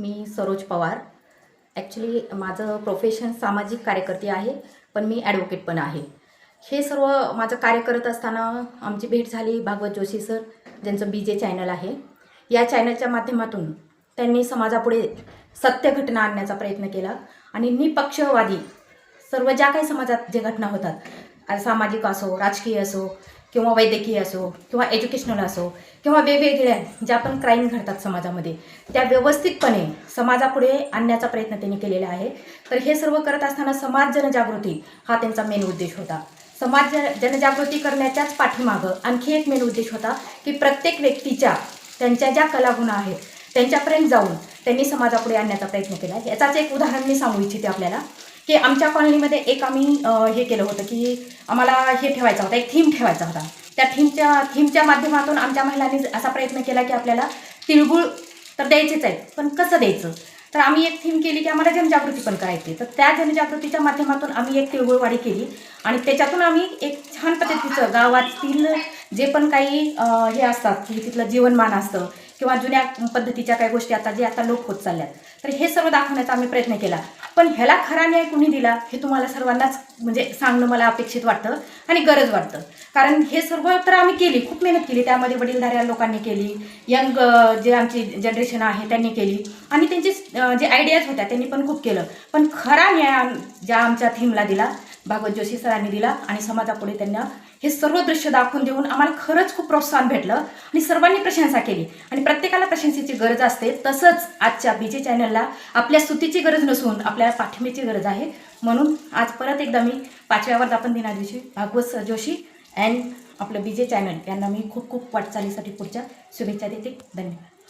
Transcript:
मी Saroj Pawar. Actually माझं profession सामाजिक कार्यकर्ते आहे पण मी ॲडव्होकेट पण आहे. हे सर्व माझं कार्य करत असताना आमची भेट झाली भागवत जोशी सर ज्यांचं बी जे चॅनल आहे. या चॅनलच्या माध्यमातून त्यांनी समाजापुढे सत्य घटना आणण्याचा प्रयत्न केला. आणि निपक्षवादी सर्व ज्या काही समाजात जे घटना होतात सामाजिक असो राजकीय असो किंवा वैद्यकीय असो किंवा एज्युकेशनल असो किंवा वेगवेगळ्या ज्या पण क्राईम घडतात समाजामध्ये त्या व्यवस्थितपणे समाजापुढे आणण्याचा प्रयत्न त्यांनी केलेला आहे. तर हे सर्व करत असताना समाज जनजागृती हा त्यांचा मेन उद्देश होता. समाज जन जनजागृती करण्याच्याच पाठीमागं आणखी एक मेन उद्देश होता की प्रत्येक व्यक्तीच्या त्यांच्या ज्या कलागुण आहेत त्यांच्यापर्यंत जाऊन त्यांनी समाजापुढे आणण्याचा प्रयत्न केला. याचाच एक उदाहरण मी सांगू इच्छिते आपल्याला. की आमच्या कॉलनीमध्ये एक आम्ही हे केलं होतं की आम्हाला हे ठेवायचा होता एक थीम ठेवायचा होता. त्या थीमच्या थीमच्या माध्यमातून आमच्या महिलांनी असा प्रयत्न केला की आपल्याला तिळगुळ तर द्यायचेच आहेत पण कसं द्यायचं? तर आम्ही एक थीम केली की आम्हाला जनजागृती पण करायची. तर त्या जनजागृतीच्या माध्यमातून आम्ही एक तिळगुळवाडी केली आणि त्याच्यातून आम्ही एक छान पद्धतीचं गावातील जे पण काही हे असतात की तिथलं जीवनमान असतं किंवा जुन्या पद्धतीच्या काही गोष्टी आता जे आता लोप होत चालल्यात तर हे सर्व दाखवण्याचा आम्ही प्रयत्न केला. पण ह्याला खरा न्याय कुणी दिला हे तुम्हाला सर्वांनाच म्हणजे सांगणं मला अपेक्षित वाटतं आणि गरज वाटतं. कारण हे सर्व तर आम्ही केली खूप मेहनत केली. त्यामध्ये वडीलधाऱ्या लोकांनी केली यंग जे आमची जनरेशन आहे त्यांनी केली. आणि त्यांचे जे आयडियाज होत्या त्यांनी पण खूप केलं. पण खरा न्याय ज्या आमच्या थीमला दिला भागवत जोशी सरांनी दिला आणि समाजापुढे त्यांना हे सर्व दृश्य दाखवून देऊन आम्हाला खरंच खूप प्रोत्साहन भेटलं. आणि सर्वांनी प्रशंसा केली. आणि प्रत्येकाला प्रशंसेची गरज असते. तसंच आजच्या बी जे चॅनलला आपल्या स्तुतीची गरज नसून आपल्याला पाठिंब्याची गरज आहे. म्हणून आज परत एकदा मी पाचव्या वर्धापन दिना दिवशी भागवत जोशी अँड आपलं बी जे चॅनल यांना मी खूप खूप वाटचालीसाठी पुढच्या शुभेच्छा देते. धन्यवाद.